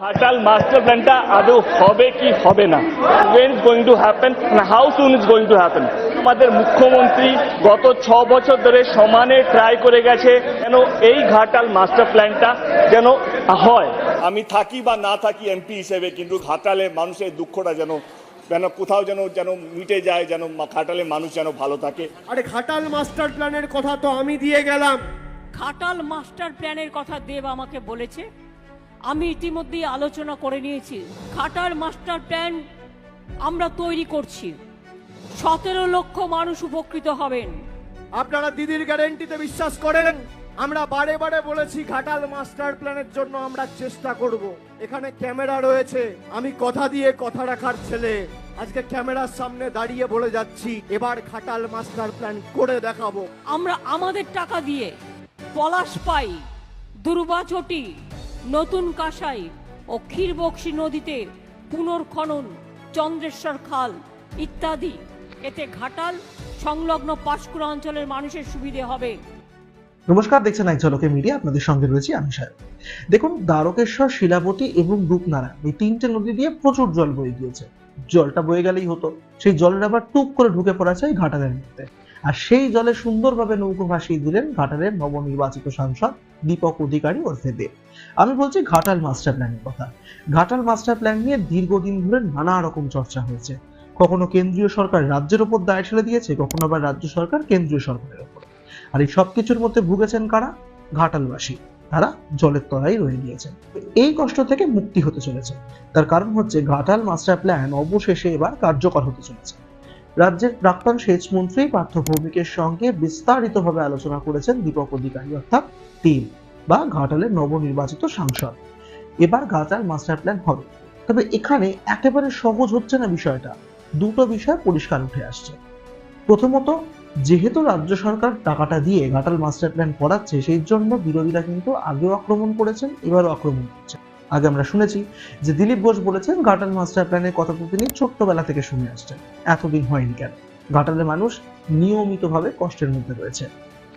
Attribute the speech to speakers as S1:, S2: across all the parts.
S1: Ghatal master প্ল্যানটা আদৌ হবে কি হবে না when is going to happen how soon is going to happen আমাদের মুখ্যমন্ত্রী গত ছ বছর ধরে সমানে ট্রাই করে গেছে যেন এই ঘাটাল মাস্টার প্ল্যানটা যেন হয়।
S2: আমি থাকি বা না থাকি এমপি হিসেবে কিন্তু ঘাটালে মানুষের দুঃখটা যেন যেন কোথাও যেন যেন মিটে যায় যেন মা- ঘাটালে মানুষ যেন ভালো থাকে।
S3: আরে ঘাটাল মাস্টার প্ল্যানের কথা তো আমি দিয়ে গেলাম।
S4: ঘাটাল মাস্টার প্ল্যানের কথা দেব আমাকে বলেছে। আমি ইতিমধ্যেই আলোচনা করে নিয়েছি। ঘাটাল মাস্টার প্ল্যান আমরা তৈরি করছি। সতেরো লক্ষ মানুষ উপকৃত হবেন।
S3: আপনারা দিদির গ্যারেন্টিতে বিশ্বাস করেন আমরা বারে বারে বলেছি ঘাটাল মাস্টার প্ল্যানের জন্য আমরা চেষ্টা করব। এখানে ক্যামেরা রয়েছে। আমি কথা দিয়ে কথা রাখার ছেলে। আজকে ক্যামেরার সামনে দাঁড়িয়ে বলে যাচ্ছি এবার ঘাটাল মাস্টার প্ল্যান করে দেখাবো।
S4: আমরা আমাদের টাকা দিয়ে পলাশ পাই দুর্বাচটি নতুন কাসাই ও ক্ষীরবক্সী নদীতে পুনর্খনন, চন্দ্রেশ্বর খাল ইত্যাদি। এতে ঘাটাল সংলগ্ন পাঁশকুড়া অঞ্চলের মানুষের সুবিধে হবে।
S5: নমস্কার, দেখছেন এক ঝলকে মিডিয়া, আপনাদের সঙ্গে রয়েছি আমি সাহেব দেখুন, দ্বারকেশ্বর, শিলাবতী এবং রূপনারায়ণ এই তিনটে নদী দিয়ে প্রচুর জল বয়ে গিয়েছে। জলটা বয়ে গেলেই হতো। সেই জলের আবার টুপ করে ঢুকে পড়া চাই ঘাটালের মধ্যে। আর সেই জলে সুন্দরভাবে নৌকো ভাসিয়ে দিলেন ঘাটালের নবনির্বাচিত সাংসদ, দীপক অধিকারী ওরফে দেব। আমি বলছি ঘাটাল মাস্টার প্ল্যানের কথা। ঘাটাল মাস্টার প্ল্যান নিয়ে দীর্ঘদিন ধরে নানা রকম চর্চা হয়েছে। কখনো কেন্দ্রীয় সরকার রাজ্যের ওপর দায় ঠেলে দিয়েছে, কখনো আবার রাজ্য সরকার কেন্দ্রীয় সরকারের ওপর। আর এই সবকিছুর মধ্যে ভুগেছেন কারা? ঘাটালবাসী। তারা জলের তলায় রয়ে গিয়েছেন। এই কষ্ট থেকে মুক্তি হতে চলেছে। তার কারণ হচ্ছে ঘাটাল মাস্টার প্ল্যান অবশেষে এবার কার্যকর হতে চলেছে। রাজ্যের প্রাক্তন সেচ মন্ত্রী পার্থ ভৌমিকের সঙ্গে বিস্তারিতভাবে আলোচনা করেছেন দীপক অধিকারী, অর্থাৎ তিন। বা ঘাটালের নবনির্বাচিত সাংসদ। এবার ঘাটাল মাস্টার প্ল্যান হবে। তবে এখানে একেবারে সহজ হচ্ছে না বিষয়টা। দুটো বিষয় পরিষ্কার উঠে আসছে। প্রথমত, যেহেতু রাজ্য সরকার টাকাটা দিয়ে ঘাটাল মাস্টার প্ল্যান করাচ্ছে, সেই জন্য বিরোধীরা কিন্তু আগেও আক্রমণ করেছেন, এবারও আক্রমণ করছে। আগে আমরা শুনেছি যে দিলীপ ঘোষ বলেছেন, ঘাটাল মাস্টার প্ল্যানের কথা তো তিনি ছোট্টবেলা থেকে শুনে আসছেন। এতদিন হয়নি কেন? ঘাটালের মানুষ নিয়মিতভাবে কষ্টের মধ্যে রয়েছে।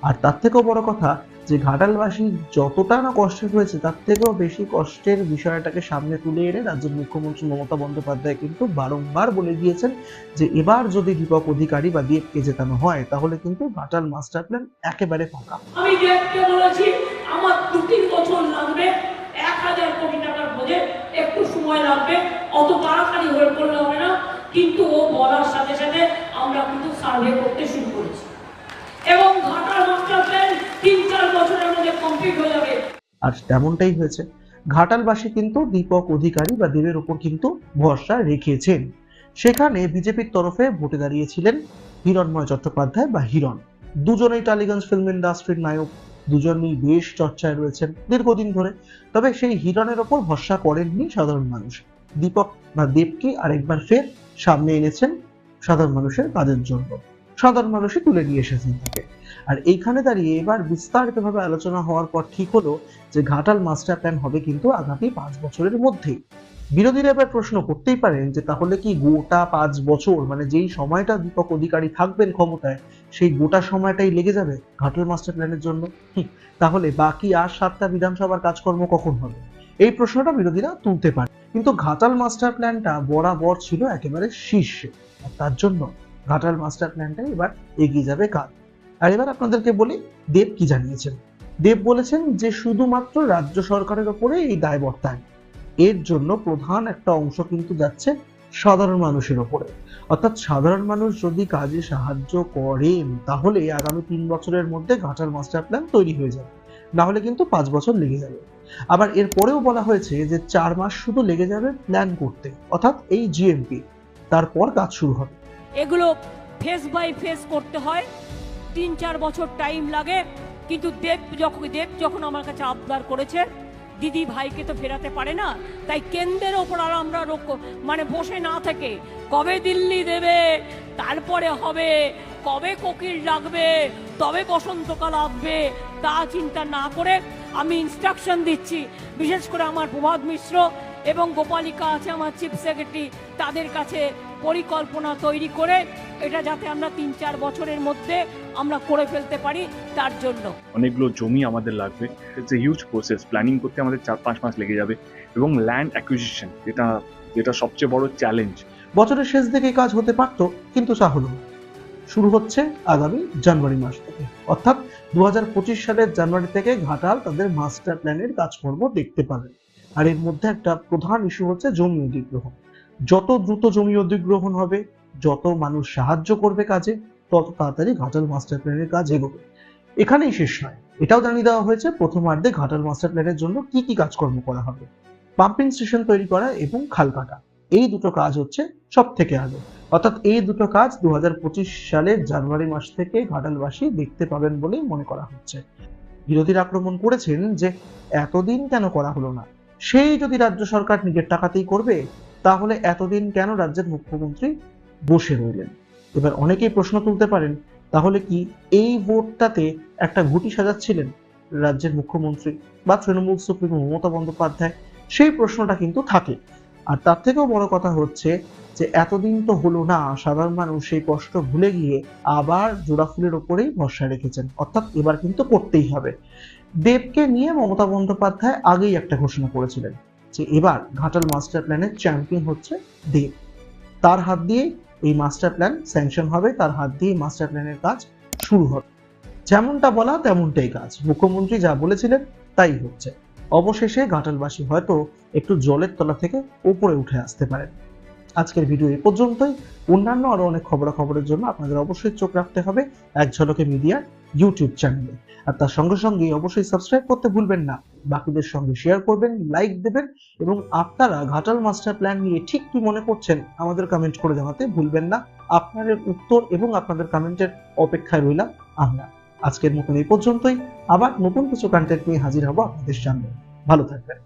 S5: আর তার থেকেও বড় কথা যে ঘাটালবাসী যতটা না কষ্টের হয়েছে তার থেকেও বেশি কষ্টের বিষয়টাকে সামনে তুলে এনে রাজ্যের মুখ্যমন্ত্রী মমতা বন্দ্যোপাধ্যায় কিন্তু বারংবার বলে গিয়েছেন যে এবার যদি দীপক অধিকারী বা দীপকে জেতানো হয়, তাহলে কিন্তু ঘাটাল মাস্টার প্ল্যান একেবারে ফাঁকা।
S4: আমি বলেছি, আমার দু তিন বছর লাগবে, এক হাজার কোটি টাকার প্রজেক্ট একটু সময় লাগবে, অত তাড়াতাড়ি হয়ে পড়লে হবে না, কিন্তু ও বলার সাথে সাথে আমরা কিন্তু সার্ভে করতে শুরু করেছি এবং ঘাটার মাস্টার প্ল্যান তিন চার বছরের মধ্যে কমপ্লিট হয়ে যাবে
S5: আর তেমনটাই হয়েছে। ঘাটালবাসী কিন্তু দীপক অধিকারী বা দেবের উপর কিন্তু ভরসা রেখেছেন। সেখানে বিজেপির তরফে ভোটে দাঁড়িয়েছিলেন হিরণময় চট্টোপাধ্যায় বা হিরণ। দুজনেই টালিগঞ্জ ফিল্ম ইন্ডাস্ট্রির নায়ক, দুজনেই বেশ চর্চায় রয়েছেন দীর্ঘদিন ধরে। তবে সেই হিরণের ওপর ভরসা করেননি সাধারণ মানুষ। দীপক বা দেবকে আরেকবার ফের সামনে এনেছেন সাধারণ মানুষের কাজের জন্য। সাধারণ মানুষই তুলে নিয়ে এসেছেন তাকে। আর এইখানে দাঁড়িয়ে এবার বিস্তারিতভাবে আলোচনা হওয়ার পর ঠিক হলো যে ঘাটাল মাস্টার প্ল্যান হবে কিন্তু আগামী পাঁচ বছরের মধ্যেই। বিরোধীরা এবার প্রশ্ন করতেই পারেন যে তাহলে কি গোটা পাঁচ বছর মানে যেই সময়টা দীপক অধিকারী থাকবেন ক্ষমতায়, সেই গোটা সময়টাই লেগে যাবে ঘাটাল মাস্টার প্ল্যানের জন্য? তাহলে বাকি আর সাতটা বিধানসভার কাজকর্ম কখন হবে? এই প্রশ্নটা বিরোধীরা তুলতে পারে। কিন্তু ঘাটাল মাস্টার প্ল্যানটা বরাবর ছিল একেবারে শীর্ষে। তার জন্য ঘাটাল মাস্টার প্ল্যানটা এবার এগিয়ে যাবে কাজ আর এবার আপনাদেরকে বলি, দেব কি জানিয়েছেন? দেব বলেছেন যে শুধুমাত্র রাজ্য সরকারের ওপরে এই দায়বর্তায়। এর জন্য প্রধান একটা অংশ কিন্তু যাচ্ছে সাধারণ মানুষের ওপরে। অর্থাৎ সাধারণ মানুষ যদি কাজে সাহায্য করেন, তাহলে আগামী তিন বছরের মধ্যে ঘাটাল মাস্টার প্ল্যান তৈরি হয়ে যাবে। না হলে কিন্তু পাঁচ বছর লেগে যাবে। আবার এর পরেও বলা হয়েছে যে চার মাস শুধু লেগে যাবে প্ল্যান করতে, অর্থাৎ এই জিএমপি তারপর কাজ শুরু হবে।
S4: এগুলো ফেস বাই ফেস করতে হয়। তিন চার বছর টাইম লাগে। কিন্তু দেব যখন দেব যখন আমার কাছে আবদার করেছে, দিদি ভাইকে তো ফেরাতে পারে না। তাই কেন্দ্রের ওপর আর আমরা মানে বসে না থেকে, কবে দিল্লি দেবে, তারপরে হবে, কবে কোকিল ডাকবে তবে বসন্তকাল আসবে, তা চিন্তা না করে আমি ইনস্ট্রাকশন দিচ্ছি। বিশেষ করে আমার প্রভাত মিশ্র এবং গোপালিকা আছে, আমার চিফ সেক্রেটারি তাদের কাছে পরিকল্পনা তৈরি করে, এটা যাতে আমরা তিন চার বছরের মধ্যে আমরা করে ফেলতে পারি তার জন্য।
S6: অনেকগুলো জমি আমাদের লাগবে। It's a huge process planning করতে আমাদের চার পাঁচ মাস লেগে যাবে। এবং ল্যান্ড অ্যাকুইজিশন যেটা যেটা সবচেয়ে বড় চ্যালেঞ্জ
S5: বছরের শেষ দিকে কাজ হতে পারত কিন্তু তা হলো শুরু হচ্ছে আগামী জানুয়ারি মাস থেকে। অর্থাৎ দু হাজার পঁচিশ সালের জানুয়ারি থেকে ঘাটাল তাদের মাস্টার প্ল্যানের কাজকর্ম দেখতে পাবেন আর এর মধ্যে একটা প্রধান ইস্যু হচ্ছে জমি অধিগ্রহণ। যত দ্রুত জমি অধিগ্রহণ হবে যত মানুষ সাহায্য করবে কাজে তত তাড়াতাড়ি ঘাটাল মাস্টার প্ল্যানের কাজ এগোবে। এখানেই শেষ নয়। এটাও জানিয়ে দেওয়া হয়েছে, প্রথমার্ধে ঘাটাল মাস্টার প্ল্যানের জন্য কি কি কাজকর্ম করা হবে। পাম্পিং স্টেশন তৈরি করা এবং খাল কাটা, এই দুটো কাজ হচ্ছে সব থেকে আগে। অর্থাৎ এই দুটো কাজ দু সালের জানুয়ারি মাস থেকে ঘাটালবাসী দেখতে পাবেন বলেই মনে করা হচ্ছে। বিরোধীরা আক্রমণ করেছেন যে, এতদিন কেন করা হলো না? সেই যদি রাজ্য সরকার নিজের টাকাতেই করবে, তাহলে এতদিন কেন রাজ্যের মুখ্যমন্ত্রী বসে রইলেন? এবার অনেকেই প্রশ্ন তুলতে পারেন, তাহলে কি এই ভোটটাতে একটা ঘুটি সাজাচ্ছিলেন রাজ্যের মুখ্যমন্ত্রী বা তৃণমূল সুপ্রিমো মমতা বন্দ্যোপাধ্যায়? সেই প্রশ্নটা কিন্তু থাকে। আর তার থেকেও বড় কথা হচ্ছে যে, এতদিন তো হলো না, সাধারণ মানুষ সেই কষ্ট ভুলে গিয়ে আবার জোড়া ফুলের ওপরেই ভরসা রেখেছেন। অর্থাৎ এবার কিন্তু করতেই হবে। দেবকে নিয়ে মমতা বন্দ্যোপাধ্যায় আগেই একটা ঘোষণা করেছিলেন যে, এবার ঘাটাল মাস্টার প্ল্যানের চ্যাম্পিয়ন হচ্ছে দেব। তার হাত দিয়ে এই মাস্টার প্ল্যান স্যাংশন হবে, তার হাত দিয়ে মাস্টার প্ল্যানের কাজ শুরু হবে। যেমনটা বলা তেমনটাই কাজ। মুখ্যমন্ত্রী যা বলেছিলেন তাই হচ্ছে। অবশেষে ঘাটালবাসী হয়তো একটু জলের তলা থেকে উপরে উঠে আসতে পারেন। আজকের ভিডিও এ পর্যন্তই। অন্যান্য আরও অনেক খবরাখবরের জন্য আপনাদের অবশ্যই চোখ রাখতে হবে। এক ঝলকে মিডিয়ার ইউটিউব চ্যানেলে আর তার সঙ্গে সঙ্গে অবশ্যই সাবস্ক্রাইব করতে ভুলবেন না। বাকিদের সঙ্গে শেয়ার করবেন লাইক দেবেন এবং আপনারা ঘাটাল মাস্টার প্ল্যান নিয়ে ঠিক কি মনে করছেন আমাদের কমেন্ট করে জানাতে ভুলবেন না। আপনাদের উত্তর এবং আপনাদের কমেন্টের অপেক্ষায় রইলাম আমরা। আজকের মতন এই পর্যন্তই। আবার নতুন কিছু কন্টেন্ট নিয়ে হাজির হব আপনাদের সামনে। ভালো থাকবেন।